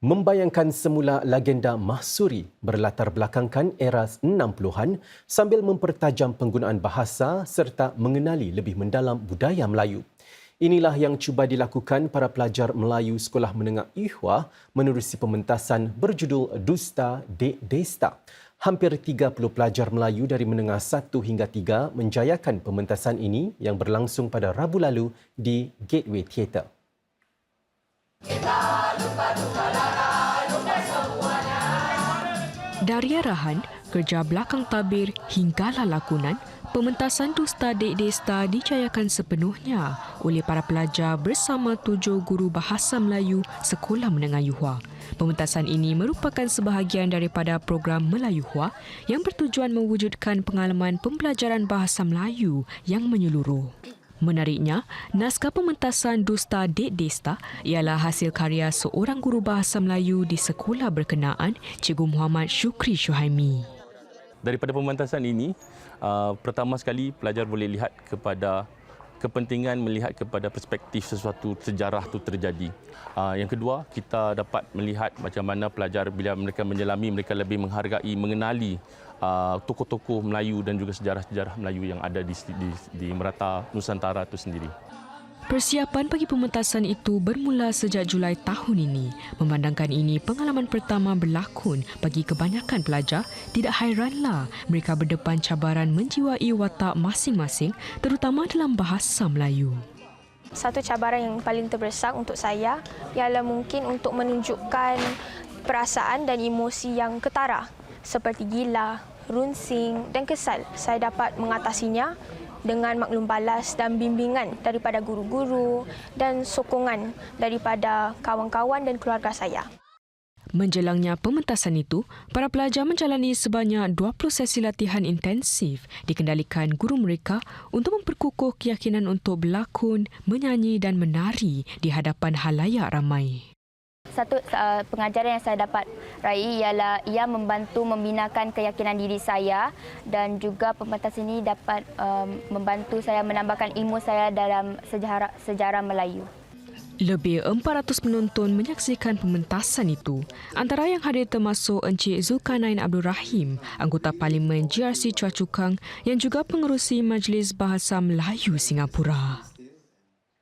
Membayangkan semula legenda Mahsuri berlatar belakangkan era 60-an sambil mempertajam penggunaan bahasa serta mengenali lebih mendalam budaya Melayu. Inilah yang cuba dilakukan para pelajar Melayu Sekolah Menengah Ihwa menerusi pementasan berjudul Dusta Dek Desta. Hampir 30 pelajar Melayu dari menengah 1 hingga 3 menjayakan pementasan ini yang berlangsung pada Rabu lalu di Gateway Theatre. Dari arahan, kerja belakang tabir hinggalah lakonan, pementasan Dusta Dek Desta dijayakan sepenuhnya oleh para pelajar bersama tujuh guru bahasa Melayu Sekolah Menengah Yuhua. Pementasan ini merupakan sebahagian daripada program Melayu Hua yang bertujuan mewujudkan pengalaman pembelajaran bahasa Melayu yang menyeluruh. Menariknya, naskah pementasan Dusta Dek Desta ialah hasil karya seorang guru bahasa Melayu di sekolah berkenaan, Cikgu Muhammad Syukri Syuhaimi. Daripada pementasan ini, uh, pertama sekali pelajar boleh lihat kepada kepentingan melihat kepada perspektif sesuatu sejarah itu terjadi. Uh, yang kedua, kita dapat melihat macam mana pelajar bila mereka menyelami, mereka lebih menghargai, mengenali uh, tokoh-tokoh Melayu dan juga sejarah-sejarah Melayu yang ada di, di, di merata Nusantara itu sendiri. Persiapan bagi pementasan itu bermula sejak Julai tahun ini. Memandangkan ini pengalaman pertama berlakon bagi kebanyakan pelajar, tidak hairanlah mereka berdepan cabaran menjiwai watak masing-masing terutama dalam bahasa Melayu. Satu cabaran yang paling terbesak untuk saya ialah mungkin untuk menunjukkan perasaan dan emosi yang ketara seperti gila, runsing dan kesal. Saya dapat mengatasinya dengan maklum balas dan bimbingan daripada guru-guru dan sokongan daripada kawan-kawan dan keluarga saya. Menjelangnya pementasan itu, para pelajar menjalani sebanyak 20 sesi latihan intensif dikendalikan guru mereka untuk memperkukuh keyakinan untuk berlakon, menyanyi dan menari di hadapan halayak ramai. Satu uh, pengajaran yang saya dapat raih ialah ia membantu membinakan keyakinan diri saya dan juga pementasan ini dapat um, membantu saya menambahkan ilmu saya dalam sejarah sejarah Melayu. Lebih 400 penonton menyaksikan pementasan itu. Antara yang hadir termasuk Encik Zulkarnain Abdul Rahim, anggota Parlimen GRC Chua Chu Kang yang juga pengerusi Majlis Bahasa Melayu Singapura.